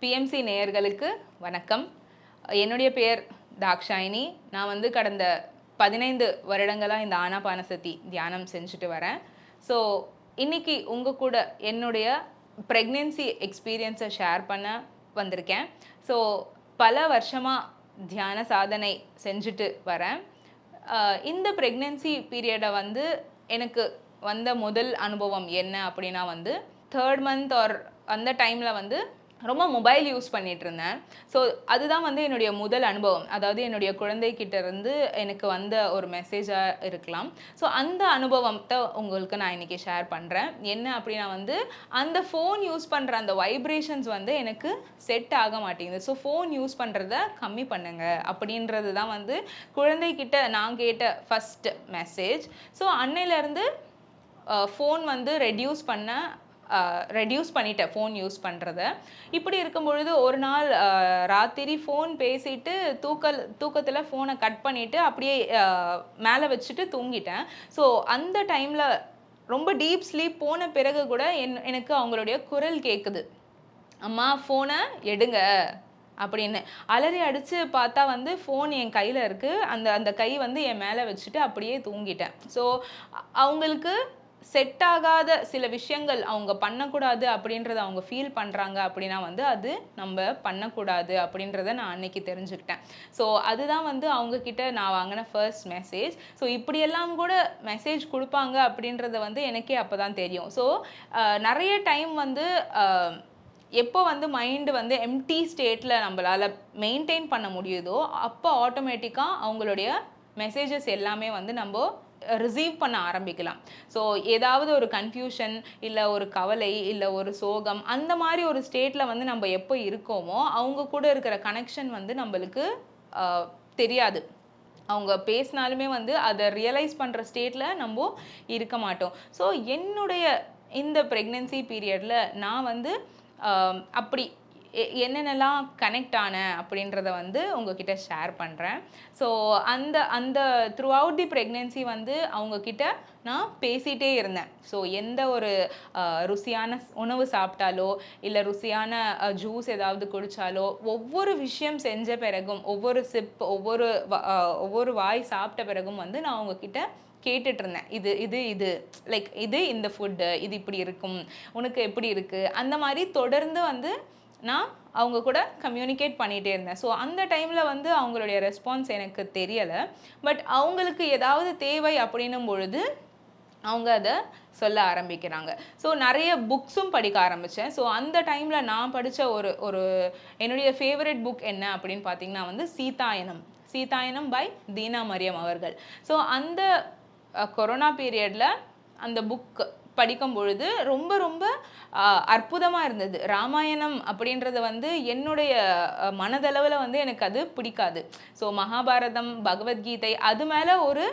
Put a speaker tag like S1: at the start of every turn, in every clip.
S1: BMC நேயர்களுக்கு வணக்கம். என்னுடைய பெயர் தாக்ஷாயினி. நான் வந்து கடந்த பதினைந்து வருடங்களாக இந்த ஆனாபானசதி தியானம் செஞ்சுட்டு வரேன். ஸோ இன்றைக்கி உங்கள் கூட என்னுடைய ப்ரெக்னென்சி எக்ஸ்பீரியன்ஸை ஷேர் பண்ண வந்திருக்கேன். ஸோ பல வருஷமாக தியான சாதனை செஞ்சுட்டு வரேன். இந்த ப்ரெக்னென்சி பீரியடை வந்து எனக்கு வந்த முதல் அனுபவம் என்ன அப்படின்னா வந்து தேர்ட் மந்த் ஆர் அந்த டைமில் வந்து ரொம்ப மொபைல் யூஸ் பண்ணிகிட்டு இருந்தேன் ஸோ அதுதான் வந்து என்னுடைய முதல் அனுபவம். அதாவது என்னுடைய குழந்தைகிட்ட இருந்து எனக்கு வந்த ஒரு மெசேஜாக இருக்கலாம். ஸோ அந்த அனுபவத்தை உங்களுக்கு நான் இன்னைக்கு ஷேர் பண்ணுறேன் என்ன அப்படின்னா வந்து அந்த ஃபோன் யூஸ் பண்ணுற அந்த வைப்ரேஷன்ஸ் வந்து எனக்கு செட் ஆக மாட்டேங்குது. ஸோ ஃபோன் யூஸ் பண்ணுறத கம்மி பண்ணுங்க. அப்படின்றது தான் வந்து குழந்தைகிட்ட நான் கேட்ட ஃபஸ்ட் மெசேஜ் ஸோ அன்னையிலேருந்து ஃபோன் வந்து ரெடியூஸ் பண்ண ரெடியூஸ் பண்ணிட்டேன் ஃபோன் யூஸ் பண்ணுறத இப்படி இருக்கும் பொழுது ஒரு நாள் ராத்திரி ஃபோன் பேசிட்டு தூக்கல் தூக்கத்தில் ஃபோனை கட் பண்ணிவிட்டு அப்படியே மேலே வச்சுட்டு தூங்கிட்டேன். ஸோ அந்த டைமில் ரொம்ப டீப் ஸ்லீப் போன பிறகு கூட என் எனக்கு அவங்களுடைய குரல் கேட்குது அம்மா ஃபோனை எடுங்க அப்படின்னு. அலறி அடித்து பார்த்தா வந்து ஃபோன் என் கையில் இருக்குது அந்த அந்த கை வந்து என் மேலே வச்சுட்டு அப்படியே தூங்கிட்டேன். ஸோ அவங்களுக்கு செட் ஆகாத சில விஷயங்கள் அவங்க பண்ணக்கூடாது அப்படின்றத அவங்க ஃபீல் பண்ணுறாங்க அப்படின்னா வந்து அது நம்ம பண்ணக்கூடாது அப்படின்றத நான் அன்னைக்கு தெரிஞ்சுக்கிட்டேன். ஸோ அதுதான் வந்து அவங்கக்கிட்ட நான் வாங்கின ஃபர்ஸ்ட் மெசேஜ் ஸோ இப்படியெல்லாம் கூட மெசேஜ் கொடுப்பாங்க அப்படின்றத வந்து எனக்கே அப்போ தான் தெரியும் ஸோ நிறைய டைம் வந்து எப்போ வந்து மைண்டு வந்து எம்டி ஸ்டேட்டில் நம்மளால் மெயின்டைன் பண்ண முடியுதோ அப்போ ஆட்டோமேட்டிக்காக அவங்களுடைய மெசேஜஸ் எல்லாமே வந்து நம்ம ரிசீவ் பண்ண ஆரம்பிக்கலாம். ஸோ ஏதாவது ஒரு கன்ஃபியூஷன் இல்லை ஒரு கவலை இல்லை ஒரு சோகம் அந்த மாதிரி ஒரு ஸ்டேட்டில் வந்து நம்ம எப்போ இருக்கோமோ அவங்க கூட இருக்கிற கனெக்ஷன் வந்து நம்மளுக்கு தெரியாது. அவங்க பேசினாலுமே வந்து அதை ரியலைஸ் பண்ணுற ஸ்டேட்டில் நம்ம இருக்க மாட்டோம். ஸோ என்னுடைய இந்த ப்ரெக்னென்சி பீரியடில் நான் வந்து அப்படி என்னென்னலாம் கனெக்ட் ஆன அப்படின்றத வந்து உங்ககிட்ட ஷேர் பண்ணுறேன் ஸோ அந்த அந்த த்ரூ அவுட் தி ப்ரெக்னென்சி வந்து அவங்கக்கிட்ட நான் பேசிகிட்டே இருந்தேன். ஸோ எந்த ஒரு ருசியான உணவு சாப்பிட்டாலோ இல்லை ருசியான ஜூஸ் ஏதாவது குடித்தாலோ ஒவ்வொரு விஷயம் செஞ்ச பிறகும் ஒவ்வொரு சிப் ஒவ்வொரு ஒவ்வொரு வாய் சாப்பிட்ட பிறகும் வந்து நான் அவங்கக்கிட்ட கேட்டுட்டு இருந்தேன். இது இது இது லைக் இது இந்த ஃபுட்டு இது இப்படி இருக்கும் உனக்கு எப்படி இருக்குது அந்த மாதிரி தொடர்ந்து வந்து நான் அவங்க கூட கம்யூனிகேட் பண்ணிகிட்டே இருந்தேன். ஸோ அந்த டைமில் வந்து அவங்களுடைய ரெஸ்பான்ஸ் எனக்கு தெரியலை. பட் அவங்களுக்கு ஏதாவது தேவை அப்படின்னும் பொழுது அவங்க அதை சொல்ல ஆரம்பிக்கிறாங்க. ஸோ நிறைய புக்ஸும் படிக்க ஆரம்பித்தேன் ஸோ அந்த டைமில் நான் படித்த ஒரு ஒரு என்னுடைய ஃபேவரட் புக் என்ன அப்படின்னு பார்த்தீங்கன்னா வந்து சீதாயனம். சீதாயனம் பை தீனா மரியம் அவர்கள். ஸோ அந்த கொரோனா பீரியடில் அந்த புக் படிக்கும் பொழுது ரொம்ப ரொம்ப அற்புதமாக இருந்தது. ராமாயணம் அப்படின்றது வந்து என்னுடைய மனதளவில் வந்து எனக்கு அது பிடிக்காது. ஸோ மகாபாரதம் பகவத்கீதை அது மேலே ஒரு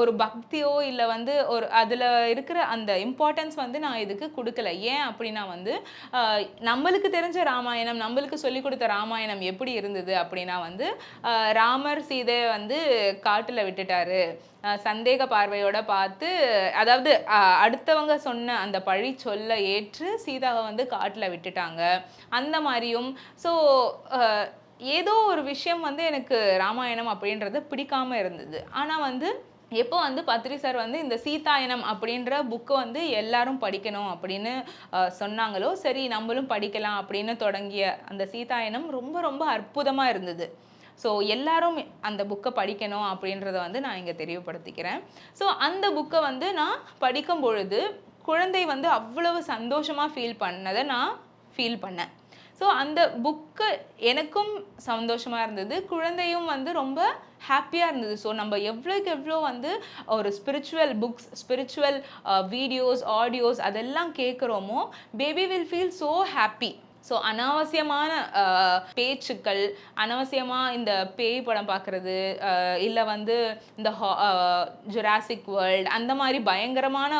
S1: ஒரு பக்தியோ இல்லை வந்து ஒரு அதில் இருக்கிற அந்த இம்பார்ட்டன்ஸ் வந்து நான் இதுக்கு கொடுக்கல. ஏன் அப்படின்னா வந்து நம்மளுக்கு தெரிஞ்ச ராமாயணம் நம்மளுக்கு சொல்லி கொடுத்த ராமாயணம் எப்படி இருந்தது அப்படின்னா வந்து ராமர் சீதை வந்து காட்டில் விட்டுட்டாரு. சந்தேக பார்வையோட பார்த்து அதாவது அடுத்தவங்க சொன்ன அந்த பழி சொல்ல ஏற்று சீதாவை வந்து காட்டில் விட்டுட்டாங்க. அந்த மாதிரியும் ஸோ ஏதோ ஒரு விஷயம் வந்து எனக்கு ராமாயணம் அப்படின்றது பிடிக்காம இருந்தது. ஆனால் வந்து எப்போ வந்து பத்ரி சார் வந்து இந்த சீதாயனம் அப்படின்ற புக்கை வந்து எல்லாரும் படிக்கணும் அப்படின்னு சொன்னாங்களோ சரி நம்மளும் படிக்கலாம் அப்படின்னு தொடங்கிய அந்த சீதாயனம் ரொம்ப ரொம்ப அற்புதமாக இருந்தது. ஸோ எல்லாரும் அந்த புக்கை படிக்கணும் அப்படின்றத வந்து நான் இங்கே தெரியப்படுத்திக்கிறேன் ஸோ அந்த புக்கை வந்து நான் படிக்கும் பொழுது குழந்தை வந்து அவ்வளவு சந்தோஷமாக ஃபீல் பண்ணதை நான் ஃபீல் பண்ணேன். ஸோ அந்த புக்கு எனக்கும் சந்தோஷமாக இருந்தது. குழந்தையும் வந்து ரொம்ப ஹாப்பியாக இருந்தது. ஸோ நம்ம எவ்வளோக்கு எவ்வளோ வந்து ஒரு spiritual books spiritual videos audios அதெல்லாம் கேட்குறோமோ baby will feel so happy so அனாவசியமான uh, பேச்சுக்கள் அனாவசியமாக இந்த பேய் படம் பார்க்குறது uh, இல்லை வந்து இந்த ஜுராசிக் வேர்ல்ட் uh, அந்த மாதிரி பயங்கரமான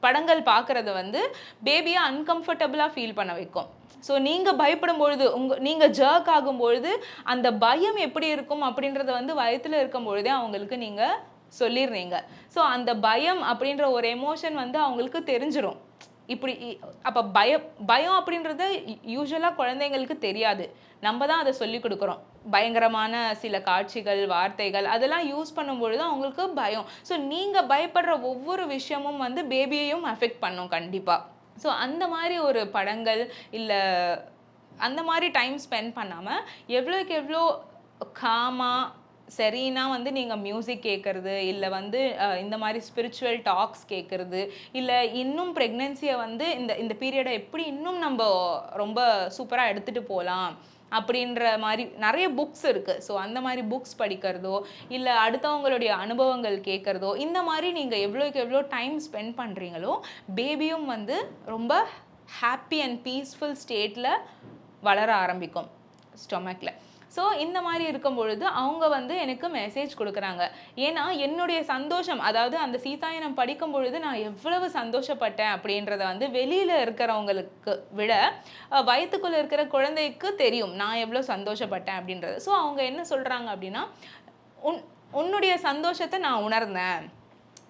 S1: படங்கள் பார்க்குறது வந்து பேபியை அன்கம்ஃபர்டபுளாக ஃபீல் பண்ண வைக்கும். ஸோ நீங்கள் பயப்படும் பொழுது உங்க நீங்கள் ஜர்க் ஆகும் பொழுது அந்த பயம் எப்படி இருக்கும் அப்படின்றத வந்து வயத்தில் இருக்கும் பொழுதே அவங்களுக்கு நீங்கள் சொல்லிடுறீங்க. ஸோ அந்த பயம் அப்படின்ற ஒரு எமோஷன் வந்து அவங்களுக்கு தெரிஞ்சிடும் இப்படி இ- அப்ப பய பயம் அப்படின்றது யூஸ்வலாக குழந்தைங்களுக்கு தெரியாது. நம்ம தான் அதை சொல்லி கொடுக்குறோம். பயங்கரமான சில காட்சிகள் வார்த்தைகள் அதெல்லாம் யூஸ் பண்ணும்பொழுது அவங்களுக்கு பயம். ஸோ நீங்கள் பயப்படுற ஒவ்வொரு விஷயமும் வந்து பேபியையும் அஃபெக்ட் பண்ணும் கண்டிப்பாக ஸோ அந்த மாதிரி ஒரு படங்கள் இல்லை அந்த மாதிரி டைம் ஸ்பெண்ட் பண்ணாமல் எவ்வளோக்கு எவ்வளோ காமாக சரினா வந்து நீங்கள் மியூசிக் கேட்குறது இல்லை வந்து இந்த மாதிரி ஸ்பிரிச்சுவல் டாக்ஸ் கேட்குறது இல்லை இன்னும் ப்ரெக்னென்சியை வந்து இந்த இந்த பீரியடை எப்படி இன்னும் நம்ம ரொம்ப சூப்பராக எடுத்துகிட்டு போகலாம் அப்படின்ற மாதிரி நிறைய புக்ஸ் இருக்குது ஸோ அந்த மாதிரி புக்ஸ் படிக்கிறதோ இல்லை அடுத்தவங்களுடைய அனுபவங்கள் கேட்குறதோ இந்த மாதிரி நீங்கள் எவ்வளோக்கு எவ்வளோ டைம் ஸ்பெண்ட் பண்ணுறீங்களோ பேபியும் வந்து ரொம்ப ஹாப்பி அண்ட் பீஸ்ஃபுல் ஸ்டேட்டில் வளர ஆரம்பிக்கும் ஸ்டொமக்கில் ஸோ இந்த மாதிரி இருக்கும் பொழுது அவங்க வந்து எனக்கு மெசேஜ் கொடுக்குறாங்க. ஏன்னா என்னுடைய சந்தோஷம் அதாவது அந்த சீதாயனம் படிக்கும் பொழுது நான் எவ்வளவு சந்தோஷப்பட்டேன் அப்படின்றத வந்து வெளியில் இருக்கிறவங்களுக்கு விட அஹ், இருக்கிற குழந்தைக்கு தெரியும். நான் எவ்வளோ சந்தோஷப்பட்டேன் அப்படின்றது. ஸோ அவங்க என்ன சொல்கிறாங்க அப்படின்னா உன் உன்னுடைய சந்தோஷத்தை நான் உணர்ந்தேன்.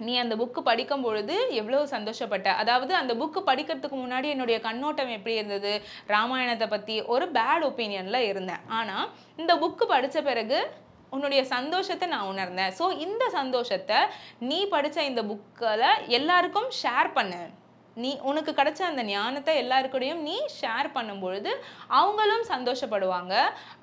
S1: நீ அந்த புக்கு படிக்கும் பொழுது எவ்வளோ சந்தோஷப்பட்ட? அதாவது அந்த புக்கு படிக்கிறதுக்கு முன்னாடி என்னுடைய கண்ணோட்டம் எப்படி இருந்தது? ராமாயணத்தை பற்றி ஒரு பேட் ஒப்பீனியனில் இருந்தேன். ஆனால் இந்த புக்கு படித்த பிறகு உன்னுடைய சந்தோஷத்தை நான் உணர்ந்தேன். ஸோ இந்த சந்தோஷத்தை நீ படித்த இந்த புக்கில் எல்லாருக்கும் ஷேர் பண்ணு. நீ உனக்கு கிடைச்ச அந்த ஞானத்தை எல்லாருக்கூடையும் நீ ஷேர் பண்ணும் பொழுது அவங்களும் சந்தோஷப்படுவாங்க.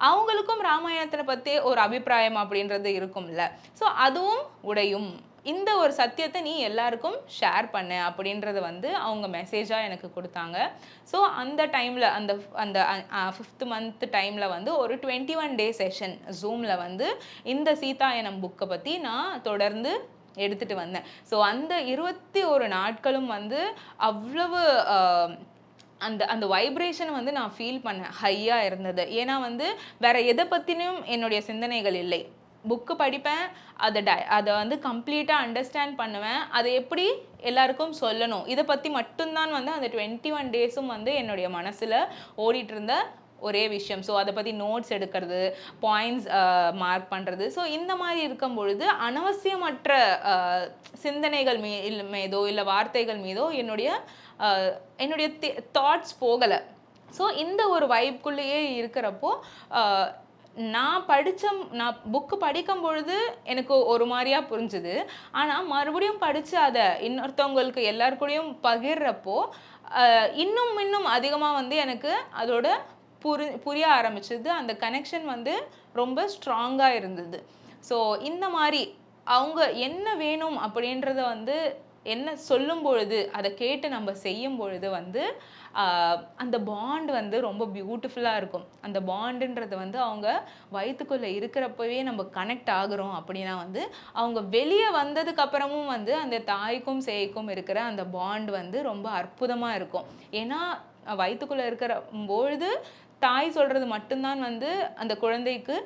S1: அவங்களுக்கும் ராமாயணத்தை பற்றி ஒரு அபிப்பிராயம் அப்படின்றது இருக்கும்ல. ஸோ அதுவும் உடையும். இந்த ஒரு சத்தியத்தை நீ எல்லாருக்கும் ஷேர் பண்ண அப்படின்றத வந்து அவங்க மெசேஜாக எனக்கு கொடுத்தாங்க. ஸோ அந்த டைமில் அந்த அந்த ஃபிஃப்த் மந்த் டைமில் வந்து ஒரு டுவெண்ட்டி ஒன் டே செஷன் ஜூமில் வந்து இந்த சீதாயனம் புக்கை பற்றி நான் தொடர்ந்து எடுத்துகிட்டு வந்தேன். ஸோ அந்த இருபத்தி ஒரு நாட்களும் வந்து அவ்வளவு அந்த அந்த வைப்ரேஷன் வந்து நான் ஃபீல் பண்ணேன். ஹையாக இருந்தது. ஏன்னா வந்து வேற எதை பற்றினும் என்னுடைய சிந்தனைகள் இல்லை. புக்கு படிப்பேன். அதை டை அதை வந்து கம்ப்ளீட்டாக அண்டர்ஸ்டாண்ட் பண்ணுவேன். அதை எப்படி எல்லாருக்கும் சொல்லணும்? இதை பற்றி மட்டும்தான் வந்து அந்த டுவெண்ட்டி ஒன் டேஸும் வந்து என்னுடைய மனசில் ஓடிட்டு இருந்த ஒரே விஷயம். ஸோ அதை பற்றி நோட்ஸ் எடுக்கிறது பாயிண்ட்ஸ் மார்க் பண்ணுறது ஸோ இந்த மாதிரி இருக்கும் பொழுது அனவசியமற்ற சிந்தனைகள் மீ மீதோ இல்லை வார்த்தைகள் மீதோ என்னுடைய என்னுடைய தாட்ஸ் போகலை. ஸோ இந்த ஒரு வைப்குள்ளேயே இருக்கிறப்போ நான் படித்த நான் புக்கு படிக்கும் பொழுது எனக்கு ஒரு மாதிரியாக புரிஞ்சுது. ஆனால் மறுபடியும் படித்து அதை இன்னொருத்தவங்களுக்கு எல்லாருக்கூடையும் பகிர்றப்போ இன்னும் இன்னும் அதிகமாக வந்து எனக்கு அதோட புரி புரிய ஆரம்பிச்சது. அந்த கனெக்ஷன் வந்து ரொம்ப ஸ்ட்ராங்காக இருந்தது. ஸோ இந்த மாதிரி அவங்க என்ன வேணும் அப்படின்றத வந்து என்ன சொல்லும் பொழுது அதை கேட்டு நம்ம செய்யும் பொழுது வந்து அந்த பாண்ட் வந்து ரொம்ப பியூட்டிஃபுல்லாக இருக்கும். அந்த பாண்டுன்றது வந்து அவங்க வயிற்றுக்குள்ளே இருக்கிறப்பவே நம்ம கனெக்ட் ஆகுறோம் அப்படின்னா வந்து அவங்க வெளியே வந்ததுக்கப்புறமும் வந்து அந்த தாய்க்கும் சேய்க்கும் இருக்கிற அந்த பாண்ட் வந்து ரொம்ப அற்புதமாக இருக்கும். ஏன்னா வயிற்றுக்குள்ளே இருக்கிற பொழுது தாய் சொல்கிறது மட்டும்தான் வந்து அந்த குழந்தைக்கு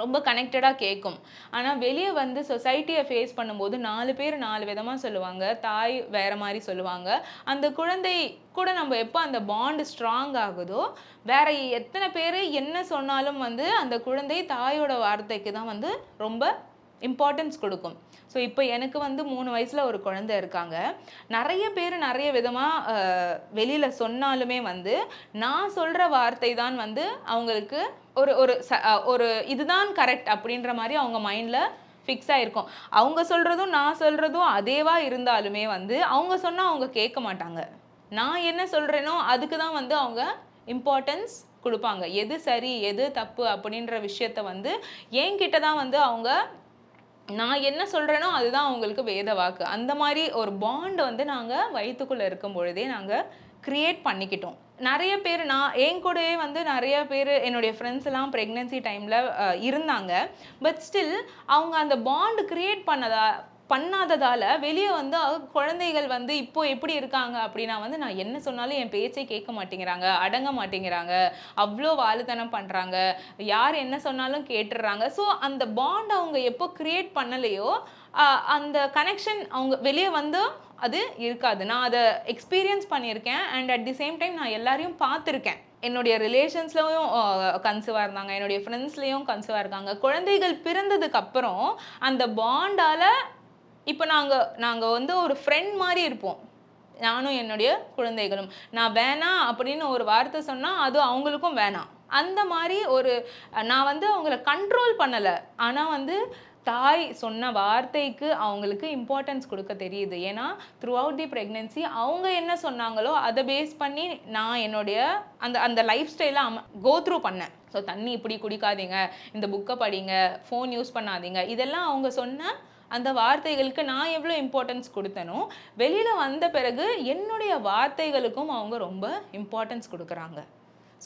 S1: ரொம்ப கனெக்டடாக கேட்கும் ஆனால் வெளியே வந்து சொசைட்டியை ஃபேஸ் பண்ணும்போது நாலு பேர் நாலு விதமாக சொல்லுவாங்க. தாய் வேற மாதிரி சொல்லுவாங்க. அந்த குழந்தை கூட நம்ம எப்போ அந்த பாண்டு ஸ்ட்ராங் ஆகுதோ வேற எத்தனை பேர் என்ன சொன்னாலும் வந்து அந்த குழந்தை தாயோட வார்த்தைக்கு தான் வந்து ரொம்ப இம்பார்ட்டன்ஸ் கொடுக்கும். ஸோ இப்போ எனக்கு வந்து மூணு வயசில் ஒரு குழந்தை இருக்காங்க. நிறைய பேர் நிறைய விதமாக வெளியில் சொன்னாலுமே வந்து நான் சொல்கிற வார்த்தை தான் வந்து அவங்களுக்கு ஒரு ஒரு ச ஒரு இதுதான் கரெக்ட் அப்படின்ற மாதிரி அவங்க மைண்டில் ஃபிக்ஸ் ஆகிருக்கும் அவங்க சொல்கிறதும் நான் சொல்கிறதும் அதேவா இருந்தாலுமே வந்து அவங்க சொன்னால் அவங்க கேட்க மாட்டாங்க. நான் என்ன சொல்கிறேனோ அதுக்கு தான் வந்து அவங்க இம்பார்ட்டன்ஸ் கொடுப்பாங்க. எது சரி எது தப்பு அப்படின்ற விஷயத்த வந்து என்கிட்ட தான் வந்து அவங்க நான் என்ன சொல்கிறேனோ அதுதான் அவங்களுக்கு வேத வாக்கு. அந்த மாதிரி ஒரு பாண்ட் வந்து நாங்கள் வயிற்றுக்குள்ளே இருக்கும் பொழுதே நாங்கள் க்ரியேட் பண்ணிக்கிட்டோம். நிறைய பேர் நான் என் கூடவே வந்து நிறைய பேர் என்னுடைய ஃப்ரெண்ட்ஸ் எல்லாம் ப்ரெக்னென்சி டைமில் இருந்தாங்க. பட் ஸ்டில் அவங்க அந்த பாண்ட் க்ரியேட் பண்ணதா பண்ணாததால் வெளியே வந்து குழந்தைகள் வந்து இப்போ எப்படி இருக்காங்க அப்படின்னா வந்து நான் என்ன சொன்னாலும் என் பேச்சை கேட்க மாட்டேங்கிறாங்க அடங்க மாட்டேங்கிறாங்க அவ்வளோ வாழுத்தனம் பண்ணுறாங்க யார் என்ன சொன்னாலும் கேட்டுடுறாங்க ஸோ அந்த பாண்ட் அவங்க எப்போ க்ரியேட் பண்ணலையோ அந்த கனெக்ஷன் அவங்க வெளியே வந்து அது இருக்காது. நான் அதை எக்ஸ்பீரியன்ஸ் பண்ணியிருக்கேன். And at the same time நான் எல்லாரையும் பார்த்துருக்கேன். என்னுடைய ரிலேஷன்ஸ்லையும் கன்சிவாக இருந்தாங்க. என்னுடைய ஃப்ரெண்ட்ஸ்லேயும் கன்சிவாக இருக்காங்க. குழந்தைகள் பிறந்ததுக்கப்புறம் அந்த பாண்டால் இப்போ நாங்கள் நாங்கள் வந்து ஒரு ஃப்ரெண்ட் மாதிரி இருப்போம். நானும் என்னுடைய குழந்தைகளும். நான் வேணாம் அப்படின்னு ஒரு வார்த்தை சொன்னால் அது அவங்களுக்கும் வேணாம். அந்த மாதிரி ஒரு நான் வந்து அவங்கள கண்ட்ரோல் பண்ணலை. ஆனால் வந்து தாய் சொன்ன வார்த்தைக்கு அவங்களுக்கு இம்பார்ட்டன்ஸ் கொடுக்க தெரியுது. ஏன்னா த்ரூ அவுட் தி ப்ரெக்னென்சி அவங்க என்ன சொன்னாங்களோ அதை பேஸ் பண்ணி நான் என்னுடைய அந்த அந்த லைஃப் ஸ்டைலை அம கோ த்ரூ பண்ணேன். ஸோ தண்ணி இப்படி குடிக்காதீங்க. இந்த புக்கை படிங்க. ஃபோன் யூஸ் பண்ணாதீங்க. இதெல்லாம் அவங்க சொன்ன அந்த வார்த்தைகளுக்கு நான் எவ்வளோ இம்பார்ட்டன்ஸ் கொடுத்தனோ வெளியில் வந்த பிறகு என்னுடைய வார்த்தைகளுக்கும் அவங்க ரொம்ப இம்பார்ட்டன்ஸ் கொடுக்குறாங்க.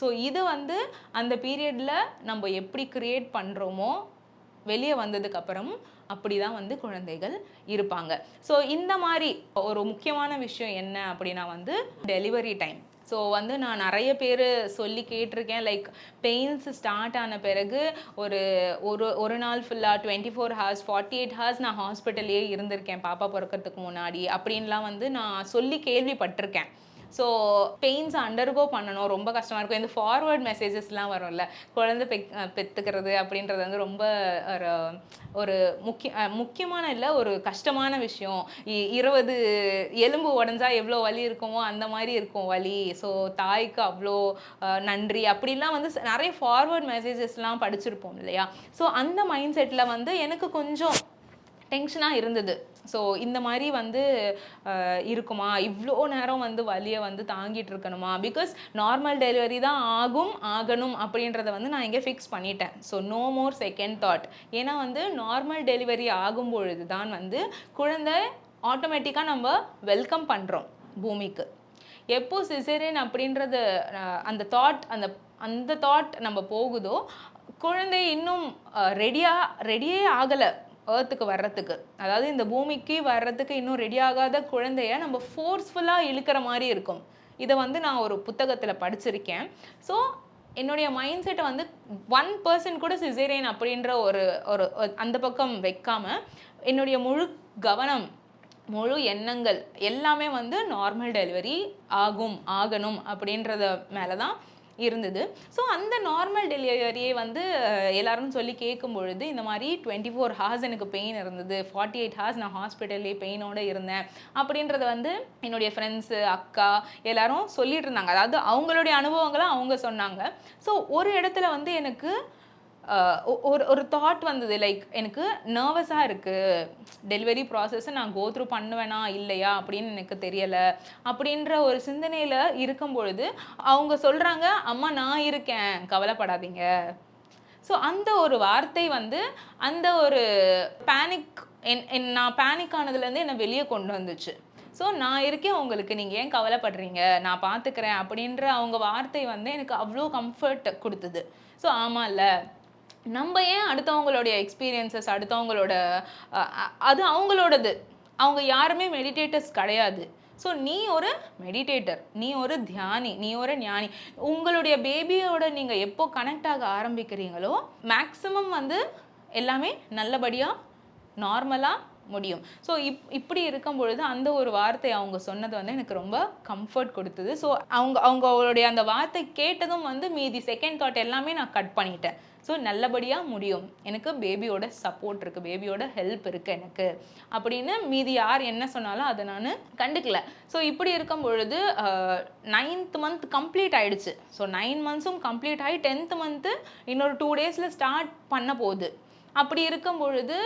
S1: ஸோ இது வந்து அந்த பீரியடில் நம்ம எப்படி க்ரியேட் பண்ணுறோமோ வெளியே வந்ததுக்கு அப்புறமும் அப்படி தான் வந்து குழந்தைகள் இருப்பாங்க. ஸோ இந்த மாதிரி ஒரு முக்கியமான விஷயம் என்ன அப்படின்னா வந்து டெலிவரி டைம் ஸோ வந்து நான் நிறைய பேர் சொல்லி கேட்டிருக்கேன். லைக் பெயின்ஸ் ஸ்டார்ட் ஆன பிறகு ஒரு ஒரு ஒரு நாள் ஃபுல்லாக twenty four hours forty eight hours நான் ஹாஸ்பிட்டல்லே இருந்திருக்கேன். பாப்பா பிறக்கிறதுக்கு முன்னாடி அப்படின்லாம் வந்து நான் சொல்லி கேள்விப்பட்டிருக்கேன். ஸோ பெயின்ஸ் அண்டர்கோ பண்ணணும். ரொம்ப கஷ்டமாக இருக்கும். இந்த ஃபார்வர்ட் மெசேஜஸ்லாம் வரும்ல. குழந்தை பெக் பெற்றுக்கிறது அப்படின்றது வந்து ரொம்ப ஒரு ஒரு முக்கிய முக்கியமான இல்லை ஒரு கஷ்டமான விஷயம். இருபது எலும்பு உடஞ்சா எவ்வளோ வலி இருக்குமோ அந்த மாதிரி இருக்கும் வலி. ஸோ தாய்க்கு அவ்வளோ நன்றி. அப்படிலாம் வந்து நிறைய ஃபார்வர்ட் மெசேஜஸ்லாம் படிச்சிருப்போம் இல்லையா? ஸோ அந்த மைண்ட் செட்டில் வந்து எனக்கு கொஞ்சம் டென்ஷனாக இருந்தது. ஸோ இந்த மாதிரி வந்து இருக்குமா? இவ்வளோ நேரம் வந்து வலியை வந்து தாங்கிட்டு இருக்கணுமா? பிகாஸ் நார்மல் டெலிவரி தான் ஆகும் ஆகணும் அப்படின்றத வந்து நான் இங்கே ஃபிக்ஸ் பண்ணிட்டேன். So no more second thought ஏன்னா வந்து நார்மல் டெலிவரி ஆகும் பொழுது தான் வந்து குழந்தை ஆட்டோமேட்டிக்காக நம்ம வெல்கம் பண்ணுறோம் பூமிக்கு. எப்போ சிசேரியன் அப்படின்றது அந்த தாட் அந்த அந்த தாட் நம்ம போகுதோ குழந்தை இன்னும் ரெடியாக ரெடியே ஆகலை. ஏர்த்துக்கு வர்றதுக்கு. அதாவது இந்த பூமிக்கு வர்றதுக்கு இன்னும் ரெடி ஆகாத குழந்தைய நம்ம ஃபோர்ஸ்ஃபுல்லாக இழுக்கிற மாதிரி இருக்கும். இதை வந்து நான் ஒரு புத்தகத்தில் படிச்சிருக்கேன். ஸோ என்னுடைய மைண்ட் செட்டை வந்து ஒன் பர்சன்ட் கூட சிசேரியன் அப்படின்ற ஒரு ஒரு அந்த பக்கம் வைக்காமல் என்னுடைய முழு கவனம் முழு எண்ணங்கள் எல்லாமே வந்து நார்மல் டெலிவரி ஆகும் ஆகணும் அப்படின்றத மேலே தான் இருந்தது. ஸோ அந்த நார்மல் டெலிவரியே வந்து எல்லாரும் சொல்லி கேட்கும் பொழுது இந்த மாதிரி டுவெண்ட்டி ஃபோர் ஹார்ஸ் எனக்கு பெயின் இருந்தது. ஃபார்ட்டி எயிட் ஹார்ஸ் நான் ஹாஸ்பிட்டல்லே பெயினோடு இருந்தேன். அப்படின்றத வந்து என்னுடைய ஃப்ரெண்ட்ஸு அக்கா எல்லாரும் சொல்லிட்டு இருந்தாங்க. அதாவது அவங்களுடைய அனுபவங்களை அவங்க சொன்னாங்க. ஸோ ஒரு இடத்துல வந்து எனக்கு ஒரு ஒரு தாட் வந்தது. லைக் எனக்கு நர்வஸாக இருக்குது டெலிவரி ப்ராசஸை நான் கோத்ரூ பண்ணுவேனா இல்லையா அப்படின்னு எனக்கு தெரியலை. அப்படின்ற ஒரு சிந்தனையில் இருக்கும் பொழுது அவங்க சொல்கிறாங்க அம்மா நான் இருக்கேன். கவலைப்படாதீங்க. ஸோ அந்த ஒரு வார்த்தை வந்து அந்த ஒரு பேனிக் என் என் நான் பேனிக் ஆனதுலேருந்து என்னை வெளியே கொண்டு வந்துச்சு. ஸோ நான் இருக்கேன் உங்களுக்கு நீங்கள் ஏன் கவலைப்படுறீங்க? நான் பார்த்துக்கிறேன் அப்படின்ற அவங்க வார்த்தை வந்து எனக்கு அவ்வளோ கம்ஃபர்ட் கொடுத்தது. ஸோ ஆமாம் இல்லை நம்ம ஏன் அடுத்தவங்களுடைய எக்ஸ்பீரியன்சஸ் அடுத்தவங்களோட அது அவங்களோடது. அவங்க யாருமே மெடிடேட்டர்ஸ் கிடையாது. ஸோ நீ ஒரு மெடிடேட்டர் நீ ஒரு தியானி நீ ஒரு ஞானி. உங்களுடைய பேபியோட நீங்கள் எப்போ கனெக்ட் ஆக ஆரம்பிக்கிறீங்களோ மேக்ஸிமம் வந்து எல்லாமே நல்லபடியாக நார்மலாக முடியும். ஸோ இப் இப்படி இருக்கும் பொழுது அந்த ஒரு வார்த்தை அவங்க சொன்னது வந்து எனக்கு ரொம்ப கம்ஃபர்ட் கொடுத்தது. ஸோ அவங்க அவங்களுடைய அந்த வார்த்தை கேட்டதும் வந்து மீதி செகண்ட் தாட் எல்லாமே நான் கட் பண்ணிட்டேன். ஸோ நல்லபடியாக முடியும். எனக்கு பேபியோட சப்போர்ட் இருக்குது பேபியோட ஹெல்ப் இருக்குது எனக்கு. அப்படின்னு மீதி யார் என்ன சொன்னாலும் அதை நான் கண்டுக்கல. ஸோ இப்படி இருக்கும் பொழுது நைன்த் மந்த் கம்ப்ளீட் ஆகிடுச்சு ஸோ நைன் மந்த்ஸும் கம்ப்ளீட் ஆகி டென்த் மந்த்து இன்னொரு டூ டேஸில் ஸ்டார்ட் பண்ண போகுது. அப்படி இருக்கும் பொழுது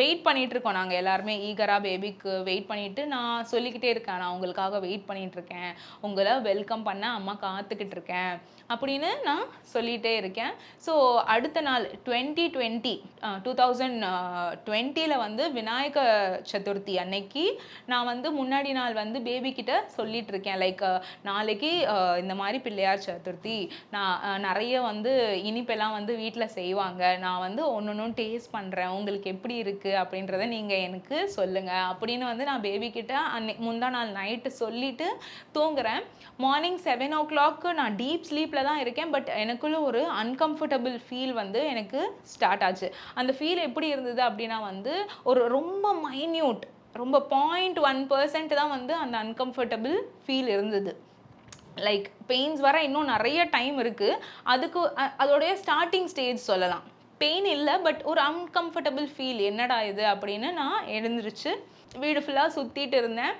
S1: வெயிட் பண்ணிட்டு இருக்கோம் நாங்கள் எல்லாருமே. ஈகராக பேபிக்கு வெயிட் பண்ணிட்டு நான் சொல்லிக்கிட்டே இருக்கேன். நான் உங்களுக்காக வெயிட் பண்ணிட்டு இருக்கேன் உங்களை வெல்கம் பண்ண அம்மா காத்துக்கிட்டு இருக்கேன் அப்படின்னு நான் சொல்லிகிட்டே இருக்கேன். ஸோ அடுத்த நாள் டுவெண்ட்டி டுவெண்ட்டி டூ தௌசண்ட் டுவெண்ட்டியில் வந்து விநாயக சதுர்த்தி அன்னைக்கு நான் வந்து முன்னாடி நாள் வந்து பேபி கிட்ட சொல்லிட்டு இருக்கேன் லைக் நாளைக்கு இந்த மாதிரி பிள்ளையார் சதுர்த்தி நான் நிறைய வந்து இனிப்பெல்லாம் வந்து வீட்டில் செய்வாங்க. நான் வந்து ஒன்று ஒன்று டேஸ்ட் பண்ணுறேன் உங்களுக்கு எப்படி இருக்குது இருக்குது அப்படின்றத நீங்கள் எனக்கு சொல்லுங்கள் அப்படின்னு வந்து நான் பேபிக்கிட்ட அன்னைக்கு முந்தா நாள் நைட்டு சொல்லிவிட்டு தூங்குறேன். மார்னிங் செவன் ஓ கிளாக்கு நான் டீப் ஸ்லீப்பில் தான் இருக்கேன். பட் எனக்குள்ள ஒரு அன்கம்ஃபர்டபுள் ஃபீல் வந்து எனக்கு ஸ்டார்ட் ஆச்சு. அந்த ஃபீல் எப்படி இருந்தது அப்படின்னா வந்து ஒரு ரொம்ப மைன்யூட் ரொம்ப பாயிண்ட் ஒன் பர்சன்ட் தான் வந்து அந்த அன்கம்ஃபர்டபுள் ஃபீல் இருந்தது. லைக் பெயின்ஸ் வர இன்னும் நிறைய டைம் இருக்குது அதுக்கு அதோடைய ஸ்டார்டிங் ஸ்டேஜ் சொல்லலாம். பெயின் இல்லை பட் ஒரு அன்கம்ஃபர்டபுள் ஃபீல் என்னடா இது அப்படின்னு நான் எழுந்துருச்சு வீடு ஃபுல்லாக சுற்றிட்டு இருந்தேன்.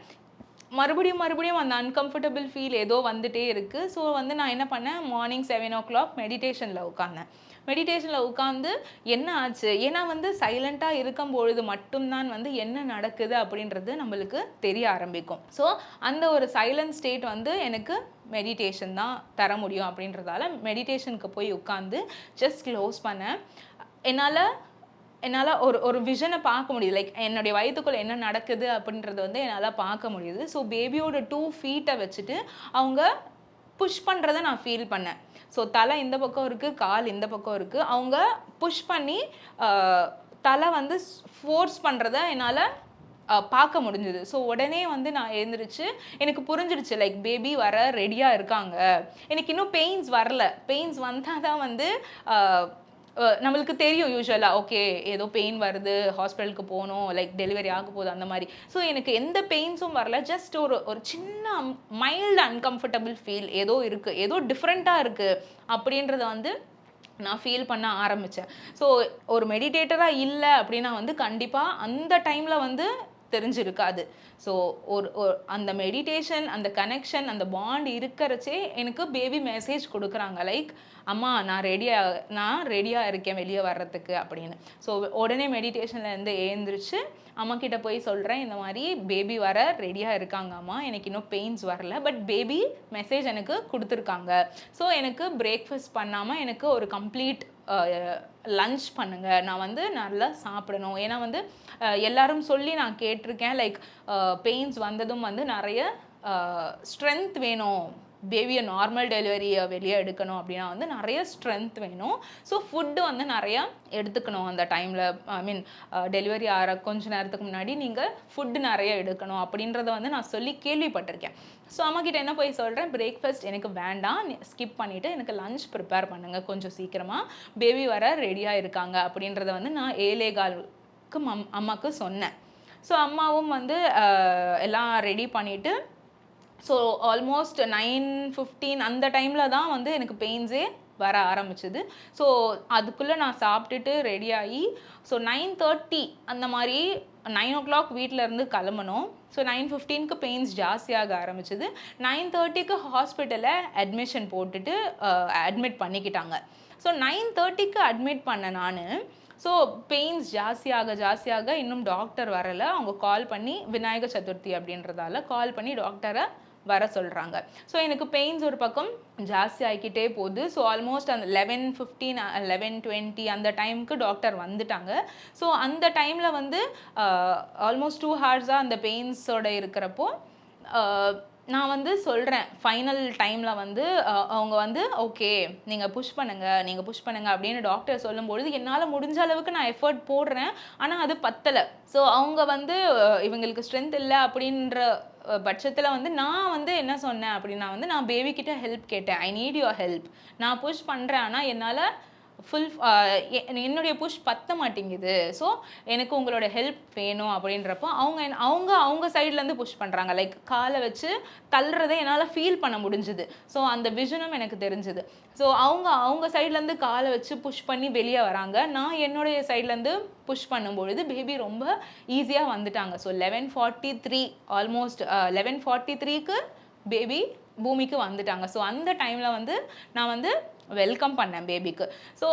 S1: மறுபடியும் மறுபடியும் அந்த அன்கம்ஃபர்டபுள் ஃபீல் ஏதோ வந்துட்டே இருக்குது ஸோ வந்து நான் என்ன பண்ணேன்? மார்னிங் செவன் ஓ கிளாக் மெடிடேஷனில் உட்காந்தேன் மெடிடேஷனில் உட்காந்து என்ன ஆச்சு? ஏன்னா வந்து சைலண்ட்டாக இருக்கும் பொழுது மட்டும்தான் வந்து என்ன நடக்குது அப்படின்றது நம்மளுக்கு தெரிய ஆரம்பிக்கும். ஸோ அந்த ஒரு சைலண்ட் ஸ்டேட் வந்து எனக்கு மெடிடேஷன் தான் தர முடியும் அப்படின்றதால மெடிடேஷனுக்கு போய் உட்காந்து ஜஸ்ட் க்ளோஸ் பண்ணேன். என்னால் என்னால் ஒரு ஒரு விஷனை பார்க்க முடியுது. லைக் என்னுடைய வயிற்றுக்குள்ளே என்ன நடக்குது அப்படின்றது வந்து என்னால் பார்க்க முடியுது. ஸோ பேபியோட டூ ஃபீட்டை வச்சுட்டு அவங்க புஷ் பண்ணுறதை நான் ஃபீல் பண்ணேன். ஸோ தலை இந்த பக்கம் இருக்குது கால் இந்த பக்கம் இருக்குது அவங்க புஷ் பண்ணி தலை வந்து ஃபோர்ஸ் பண்ணுறத என்னால் பார்க்க முடிஞ்சுது. ஸோ உடனே வந்து நான் எழுந்திரிச்சு எனக்கு புரிஞ்சிடுச்சு லைக் பேபி வர ரெடியாக இருக்காங்க. எனக்கு இன்னும் பெயின்ஸ் வரல. பெயின்ஸ் வந்தால் தான் வந்து நம்மளுக்கு தெரியும் யூஸ்வலாக ஓகே ஏதோ பெயின் வருது ஹாஸ்பிட்டலுக்கு போகணும் லைக் டெலிவரி ஆக போகுது அந்த மாதிரி. ஸோ எனக்கு எந்த பெயின்ஸும் வரல ஜஸ்ட் ஒரு ஒரு சின்ன மைல்டு அன்கம்ஃபர்டபுள் ஃபீல் ஏதோ இருக்குது ஏதோ டிஃப்ரெண்ட்டாக இருக்குது அப்படின்றத வந்து நான் ஃபீல் பண்ண ஆரம்பித்தேன் ஸோ ஒரு மெடிடேட்டராக இல்லை அப்படின்னா வந்து கண்டிப்பாக அந்த டைமில் வந்து தெரிஞ்சிருக்காது. ஸோ ஒரு அந்த மெடிடேஷன் அந்த கனெக்ஷன் அந்த பாண்ட் இருக்கிறச்சே எனக்கு பேபி மெசேஜ் கொடுக்குறாங்க. லைக் அம்மா நான் ரெடியாக நான் ரெடியாக இருக்கேன் வெளியே வர்றதுக்கு அப்படின்னு. ஸோ உடனே மெடிடேஷன்லேருந்து எழுந்திரிச்சு அம்மா கிட்ட போய் சொல்கிறேன் இந்த மாதிரி பேபி வர ரெடியாக இருக்காங்க அம்மா எனக்கு இன்னும் பெயின்ஸ் வரல பட் பேபி மெசேஜ் எனக்கு கொடுத்துருக்காங்க. ஸோ எனக்கு பிரேக்ஃபாஸ்ட் பண்ணாமல் எனக்கு ஒரு கம்ப்ளீட் லன்ச் பண்ணுங்கள் நான் வந்து நல்லா சாப்பிடணும். ஏன்னா வந்து எல்லாரும் சொல்லி நான் கேட்டிருக்கேன். லைக் பெயின்ஸ் வந்ததும் வந்து நிறைய ஸ்ட்ரென்த் வேணும். பேபியை நார்மல் டெலிவரியை வெளியே எடுக்கணும் அப்படின்னா வந்து நிறைய ஸ்ட்ரென்த் வேணும். ஸோ ஃபுட்டு வந்து நிறையா எடுத்துக்கணும் அந்த டைமில் ஐ மீன் டெலிவரி ஆகிற கொஞ்ச நேரத்துக்கு முன்னாடி நீங்கள் ஃபுட்டு நிறைய எடுக்கணும் அப்படின்றத வந்து நான் சொல்லி கேள்விப்பட்டிருக்கேன். ஸோ அம்மாக்கிட்ட என்ன போய் சொல்கிறேன் பிரேக்ஃபாஸ்ட் எனக்கு வேண்டாம். ஸ்கிப் பண்ணிவிட்டு எனக்கு லஞ்ச் ப்ரிப்பேர் பண்ணுங்கள் கொஞ்சம் சீக்கிரமாக பேபி வர ரெடியாக இருக்காங்க அப்படின்றத வந்து நான் ஏழே காலுக்கு மம் அம்மாவுக்கு சொன்னேன். ஸோ அம்மாவும் வந்து எல்லாம் ரெடி பண்ணிவிட்டு ஸோ ஆல்மோஸ்ட் நைன் ஃபிஃப்டீன் அந்த டைமில் தான் வந்து எனக்கு பெயின்ஸே வர ஆரம்பிச்சிது. ஸோ அதுக்குள்ளே நான் சாப்பிட்டுட்டு ரெடி ஆகி ஸோ நைன் தேர்ட்டி அந்த மாதிரி நைன் ஓ கிளாக் வீட்டிலேருந்து கிளம்பணும் ஸோ நைன் ஃபிஃப்டீனுக்கு பெயின்ஸ் ஜாஸ்தியாக ஆரம்பிச்சிது. நைன் தேர்ட்டிக்கு ஹாஸ்பிட்டலில் அட்மிஷன் போட்டுட்டு அட்மிட் பண்ணிக்கிட்டாங்க. ஸோ நைன் தேர்ட்டிக்கு அட்மிட் பண்ண நான் ஸோ பெயின்ஸ் ஜாஸ்தியாக ஜாஸ்தியாக இன்னும் டாக்டர் வரலை. அவங்க கால் பண்ணி விநாயக சதுர்த்தி அப்படின்றதால கால் பண்ணி டாக்டரை வர சொல்கிறாங்க ஸோ எனக்கு பெயின்ஸ் ஒரு பக்கம் ஜாஸ்தி ஆகிக்கிட்டே போகுது. ஸோ ஆல்மோஸ்ட் அந்த லெவன் ஃபிஃப்டீன் லெவன் டுவெண்ட்டி அந்த டைமுக்கு டாக்டர் வந்துட்டாங்க. ஸோ அந்த டைமில் வந்து ஆல்மோஸ்ட் டூ ஹார்ஸாக அந்த பெயின்ஸோட இருக்கிறப்போ uh, நான் வந்து சொல்கிறேன் ஃபைனல் டைமில் வந்து uh, அவங்க வந்து ஓகே நீங்கள் புஷ் பண்ணுங்கள் நீங்கள் புஷ் பண்ணுங்கள் அப்படின்னு டாக்டர் சொல்லும்பொழுது என்னால் முடிஞ்ச அளவுக்கு நான் எஃபர்ட் போடுறேன். ஆனால் அது பத்தலை. ஸோ அவங்க வந்து இவங்களுக்கு ஸ்ட்ரென்த் இல்லை அப்படின்ற பட்சத்தில் வந்து நான் வந்து என்ன சொன்னேன் அப்படின்னா வந்து நான் பேபிக்கிட்ட ஹெல்ப் கேட்டேன். ஐ நீட் யுவர் ஹெல்ப் நான் புஷ் பண்ணுறேன் ஆனால் என்னால் ஃபுல் uh, என்னுடைய புஷ் பத்த மாட்டேங்குது. ஸோ எனக்கு உங்களோட ஹெல்ப் வேணும் அப்படின்றப்போ அவங்க அவங்க அவங்க சைட்லேருந்து புஷ் பண்ணுறாங்க லைக் காலை வச்சு தள்ளுறதை என்னால் ஃபீல் பண்ண முடிஞ்சுது. ஸோ அந்த விஷனும் எனக்கு தெரிஞ்சுது. ஸோ அவங்க அவங்க சைட்லேருந்து காலை வச்சு புஷ் பண்ணி வெளியே வராங்க. நான் என்னுடைய சைட்லேருந்து புஷ் பண்ணும்பொழுது பேபி ரொம்ப ஈஸியாக வந்துட்டாங்க. So eleven forty three almost eleven forty த்ரீக்கு பேபி பூமிக்கு வந்துட்டாங்க. ஸோ அந்த டைமில் வந்து நான் வந்து வெல்கம் பண்ணேன் பேபிக்கு ஸோ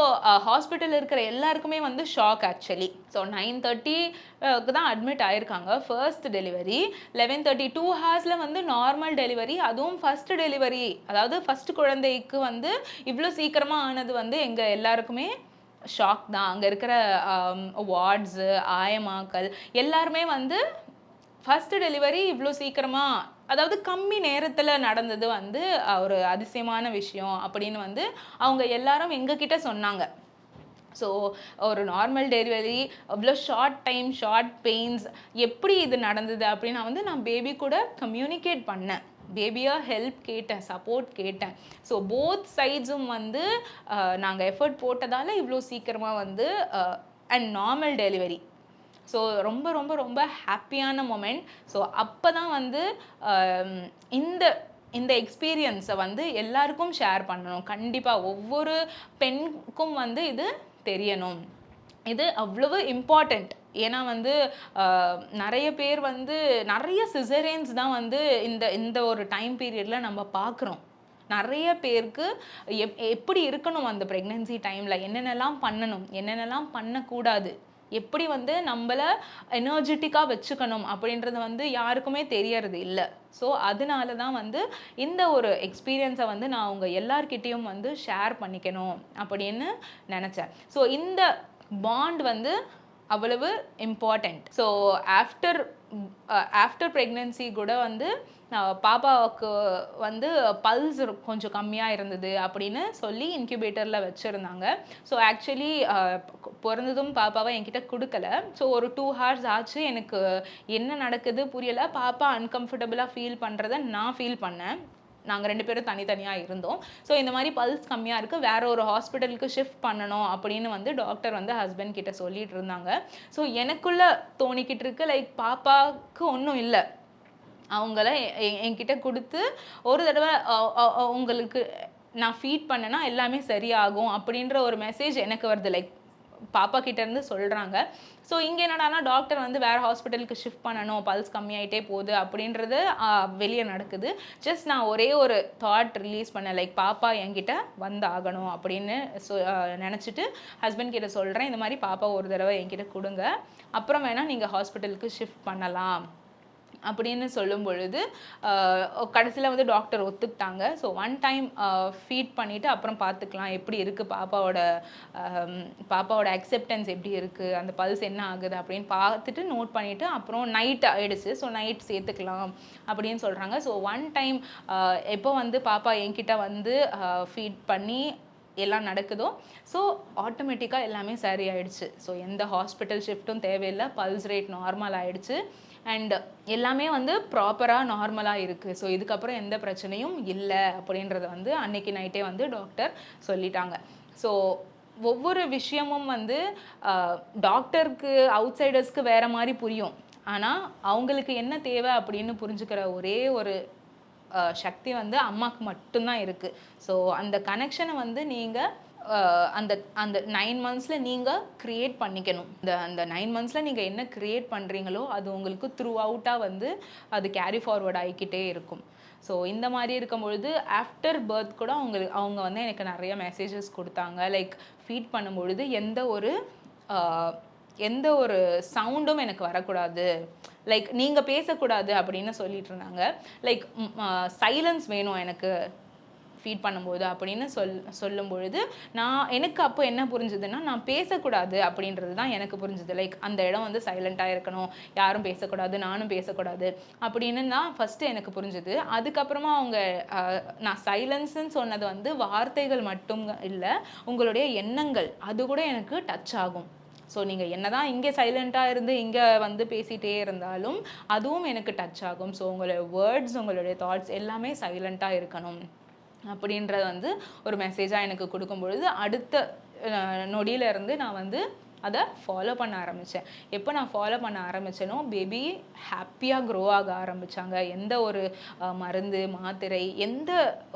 S1: ஹாஸ்பிட்டலில் இருக்கிற எல்லாருக்குமே வந்து ஷாக் ஆக்சுவலி ஸோ நைன் தேர்ட்டிக்கு தான் அட்மிட் ஆயிருக்காங்க. First delivery eleven thirty two ஹார்ஸில் வந்து நார்மல் டெலிவரி அதுவும் ஃபஸ்ட் டெலிவரி அதாவது ஃபஸ்ட் குழந்தைக்கு வந்து இவ்வளோ சீக்கிரமாக ஆனது வந்து எங்கள் எல்லாருக்குமே ஷாக் தான். அங்கே இருக்கிற um, வார்ட்ஸு ஆயமாக்கள் எல்லாருமே வந்து ஃபஸ்ட்டு டெலிவரி இவ்வளோ சீக்கிரமாக அதாவது கம்மி நேரத்தில் நடந்தது வந்து ஒரு அதிசயமான விஷயம் அப்படின்னு வந்து அவங்க எல்லாரும் எங்ககிட்ட சொன்னாங்க. ஸோ ஒரு நார்மல் டெலிவரி அவ்வளோ ஷார்ட் டைம் ஷார்ட் பெயின்ஸ் எப்படி இது நடந்தது அப்படின்னு வந்து நான் பேபி கூட கம்யூனிகேட் பண்ணேன். பேபியாக ஹெல்ப் கேட்டேன் சப்போர்ட் கேட்டேன். ஸோ போத் சைட்ஸும் வந்து நாங்கள் எஃபர்ட் போட்டதால் இவ்வளோ சீக்கிரமாக வந்து அண்ட் நார்மல் டெலிவரி ஸோ ரொம்ப ரொம்ப ரொம்ப ஹாப்பியான மொமெண்ட் ஸோ அப்போ தான் வந்து um, இந்த இந்த எக்ஸ்பீரியன்ஸை வந்து எல்லாருக்கும் ஷேர் பண்ணணும். கண்டிப்பாக ஒவ்வொரு பெண்ணுக்கும் வந்து இது தெரியணும். இது அவ்வளவு இம்பார்ட்டண்ட் ஏன்னா வந்து நிறைய பேர் வந்து நிறைய சிசரேன்ஸ் தான் வந்து இந்த இந்த ஒரு டைம் பீரியடில் நம்ம பார்க்குறோம் நிறைய பேருக்கு எப் எப்படி இருக்கணும் அந்த ப்ரெக்னென்சி டைமில் என்னென்னலாம் பண்ணணும்? என்னென்னலாம் பண்ணக்கூடாது? எப்படி வந்து நம்மளை எனர்ஜெட்டிக்காக வச்சுக்கணும் அப்படின்றது வந்து யாருக்குமே தெரியறது இல்லை. ஸோ அதனால தான் வந்து இந்த ஒரு எக்ஸ்பீரியன்ஸை வந்து நான் உங்கள் எல்லார்கிட்டேயும் வந்து ஷேர் பண்ணிக்கணும் அப்படின்னு நினச்சேன். ஸோ இந்த பாண்ட் வந்து அவ்வளவு important so after after pregnancy கூட வந்து பாப்பாவுக்கு வந்து பல்ஸ் கொஞ்சம் கம்மியாக இருந்தது அப்படின்னு சொல்லி இன்குபேட்டரில் வச்சுருந்தாங்க. ஸோ ஆக்சுவலி பிறந்ததும் பாப்பாவை என்கிட்ட கொடுக்கல. ஸோ ஒரு டூ ஹவர்ஸ் ஆச்சு. எனக்கு என்ன நடக்குது புரியலை. பாப்பா அன்கம்ஃபர்டபுளாக ஃபீல் பண்ணுறத நான் ஃபீல் பண்ணேன். நாங்கள் ரெண்டு பேரும் தனித்தனியாக இருந்தோம். ஸோ இந்த மாதிரி பல்ஸ் கம்மியாக இருக்குது வேற ஒரு ஹாஸ்பிட்டலுக்கு ஷிஃப்ட் பண்ணணும் அப்படின்னு வந்து டாக்டர் வந்து ஹஸ்பண்ட் கிட்ட சொல்லிட்டு இருந்தாங்க. ஸோ எனக்குள்ளே தோணிக்கிட்டு இருக்கு. லைக் பாப்பாவுக்கு ஒன்றும் இல்லை. அவங்கள எ- என்கிட்ட கொடுத்து ஒரு தடவை உங்களுக்கு நான் ஃபீட் பண்ணேன்னா எல்லாமே சரியாகும் அப்படின்ற ஒரு மெசேஜ் எனக்கு வருது. லைக் பாப்பா கிட்டேருந்து சொல்கிறாங்க ஸோ இங்கே என்னடானா டாக்டர் வந்து வேறு ஹாஸ்பிட்டலுக்கு ஷிஃப்ட் பண்ணணும். பல்ஸ் கம்மியாயிட்டே போகுது அப்படின்றது வெளியே நடக்குது. ஜஸ்ட் நான் ஒரே ஒரு தாட் ரிலீஸ் பண்ணேன். லைக் பாப்பா என்கிட்ட வந்து ஆகணும் அப்படின்னு சொ நினச்சிட்டு ஹஸ்பண்ட் கிட்ட சொல்கிறேன் இந்த மாதிரி பாப்பா ஒரு தடவை என்கிட்ட கொடுங்க. அப்புறம் வேணால் நீங்கள் ஹாஸ்பிட்டலுக்கு ஷிஃப்ட் பண்ணலாம். அப்படின்னு சொல்லும் பொழுது கடைசியில் வந்து டாக்டர் ஒத்துக்கிட்டாங்க. ஸோ ஒன் டைம் ஃபீட் பண்ணிவிட்டு அப்புறம் பார்த்துக்கலாம். எப்படி இருக்குது பாப்பாவோட பாப்பாவோட அக்செப்டன்ஸ் எப்படி இருக்குது அந்த பல்ஸ் என்ன ஆகுது அப்படின்னு பார்த்துட்டு நோட் பண்ணிவிட்டு அப்புறம் நைட் ஆகிடுச்சு ஸோ நைட் சேர்த்துக்கலாம் அப்படின்னு சொல்கிறாங்க ஸோ ஒன் டைம் எப்போ வந்து பாப்பா என்கிட்ட வந்து ஃபீட் பண்ணி எல்லாம் நடக்குதோ ஸோ ஆட்டோமேட்டிக்காக எல்லாமே சரி ஆயிடுச்சு ஸோ எந்த ஹாஸ்பிட்டல் ஷிஃப்ட்டும் தேவையில்லை பல்ஸ் ரேட் நார்மல் ஆயிடுச்சு. அண்ட் எல்லாமே வந்து ப்ராப்பராக நார்மலாக இருக்குது ஸோ இதுக்கப்புறம் எந்த பிரச்சனையும் இல்லை அப்படின்றத வந்து அன்னைக்கு நைட்டே வந்து டாக்டர் சொல்லிட்டாங்க. ஸோ ஒவ்வொரு விஷயமும் வந்து டாக்டருக்கு அவுட் சைடர்ஸ்க்கு வேறு மாதிரி புரியும். ஆனால் அவங்களுக்கு என்ன தேவை அப்படின்னு புரிஞ்சுக்கிற ஒரே ஒரு சக்தி வந்து அம்மாவுக்கு மட்டும்தான் இருக்குது ஸோ அந்த கனெக்ஷனை வந்து நீங்கள் அந்த அந்த நைன் மந்த்ஸில் நீங்கள் க்ரியேட் பண்ணிக்கணும். இந்த அந்த நைன் மந்த்ஸில் நீங்கள் என்ன க்ரியேட் பண்ணுறீங்களோ அது உங்களுக்கு த்ரூ அவுட்டாக வந்து அது கேரி ஃபார்வர்ட் ஆகிக்கிட்டே இருக்கும். ஸோ இந்த மாதிரி இருக்கும் பொழுது ஆஃப்டர் பர்த் கூட அவங்களுக்கு அவங்க வந்து எனக்கு நிறைய மெசேஜஸ் கொடுத்தாங்க. லைக் ஃபீட் பண்ணும்பொழுது எந்த ஒரு எந்த ஒரு சவுண்டும் எனக்கு வரக்கூடாது. லைக் நீங்கள் பேசக்கூடாது அப்படின்னு சொல்லிட்டு இருந்தாங்க லைக் சைலன்ஸ் வேணும் எனக்கு ஃபீட் பண்ணும்போது அப்படின்னு சொல் சொல்லும் பொழுது நான் எனக்கு அப்போ என்ன புரிஞ்சுதுன்னா நான் பேசக்கூடாது அப்படின்றது தான் எனக்கு புரிஞ்சுது. லைக் அந்த இடம் வந்து சைலண்ட்டாக இருக்கணும். யாரும் பேசக்கூடாது நானும் பேசக்கூடாது அப்படின்னு தான் ஃபஸ்ட்டு எனக்கு புரிஞ்சுது. அதுக்கப்புறமா அவங்க நான் சைலன்ஸ்ன்னு சொன்னது வந்து வார்த்தைகள் மட்டும் இல்லை உங்களுடைய எண்ணங்கள் அது கூட எனக்கு டச் ஆகும். ஸோ நீங்கள் என்னதான் இங்கே சைலண்ட்டாக இருந்து இங்கே வந்து பேசிகிட்டே இருந்தாலும் அதுவும் எனக்கு டச் ஆகும். ஸோ உங்களுடைய வேர்ட்ஸ் உங்களுடைய தாட்ஸ் எல்லாமே சைலண்ட்டாக இருக்கணும். அப்படின்றது வந்து ஒரு மெசேஜாக எனக்கு கொடுக்கும் பொழுது அடுத்த நொடியிலேருந்து நான் வந்து அதை ஃபாலோ பண்ண ஆரம்பித்தேன் எப்போ நான் ஃபாலோ பண்ண ஆரம்பித்தேனோ பேபி ஹாப்பியாக க்ரோ ஆக ஆரம்பித்தாங்க எந்த ஒரு மருந்து மாத்திரை எந்த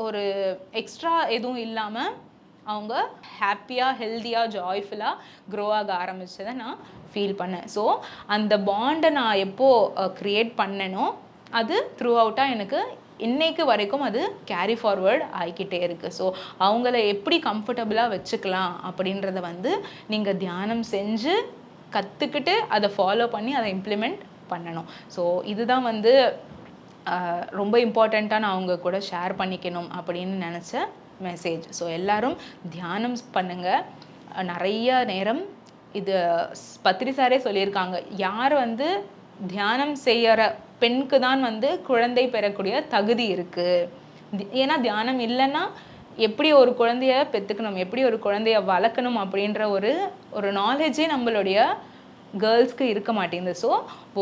S1: ஒரு எக்ஸ்ட்ரா எதுவும் இல்லாமல் அவங்க ஹாப்பியாக ஹெல்த்தியாக ஜாய்ஃபுல்லாக க்ரோ ஆக ஆரம்பிச்சதை நான் ஃபீல் பண்ணேன். ஸோ அந்த பாண்டை நான் எப்போது க்ரியேட் பண்ணேனோ அது த்ரூ அவுட்டாக எனக்கு இன்னைக்கு வரைக்கும் அது கேரி ஃபார்வர்ட் ஆகிக்கிட்டே இருக்குது ஸோ அவங்கள எப்படி கம்ஃபர்டபுளாக வச்சுக்கலாம் அப்படின்றத வந்து நீங்கள் தியானம் செஞ்சு கற்றுக்கிட்டு அதை ஃபாலோ பண்ணி அதை இம்ப்ளிமெண்ட் பண்ணணும். ஸோ இதுதான் வந்து ரொம்ப இம்பார்ட்டண்ட்டாக நான் அவங்க கூட ஷேர் பண்ணிக்கணும் அப்படின்னு நினச்சேன். மெசேஜ் ஸோ எல்லாரும் தியானம் பண்ணுங்கள் நிறைய நேரம் இது பத்திரிசாரே சாரே சொல்லியிருக்காங்க. யார் வந்து தியானம் செய்கிற பெண்ணுக்கு தான் வந்து குழந்தை பெறக்கூடிய தகுதி இருக்குது ஏன்னா தியானம் இல்லைன்னா எப்படி ஒரு குழந்தைய பெற்றுக்கணும் எப்படி ஒரு குழந்தைய வளர்க்கணும்? அப்படின்ற ஒரு ஒரு நாலேஜே நம்மளுடைய கேர்ள்ஸ்க்கு இருக்க மாட்டேங்குது. ஸோ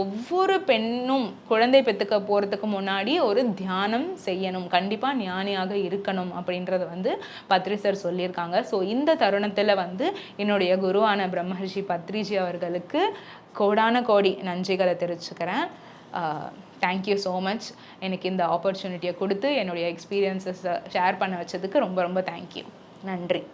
S1: ஒவ்வொரு பெண்ணும் குழந்தை பெற்றுக்க போகிறதுக்கு முன்னாடி ஒரு தியானம் செய்யணும். கண்டிப்பாக ஞானியாக இருக்கணும் அப்படின்றத வந்து பத்ரிசர் சொல்லியிருக்காங்க. ஸோ இந்த தருணத்தில் வந்து என்னுடைய குருவான பிரம்மஹர்ஷி பத்ரிஜி அவர்களுக்கு கோடான கோடி நன்றிகளை தெரிவிச்சுக்கிறேன். தேங்க்யூ ஸோ மச் எனக்கு இந்த ஆப்பர்ச்சுனிட்டியை கொடுத்து என்னுடைய எக்ஸ்பீரியன்ஸஸை ஷேர் பண்ண வச்சதுக்கு ரொம்ப ரொம்ப தேங்க்யூ நன்றி.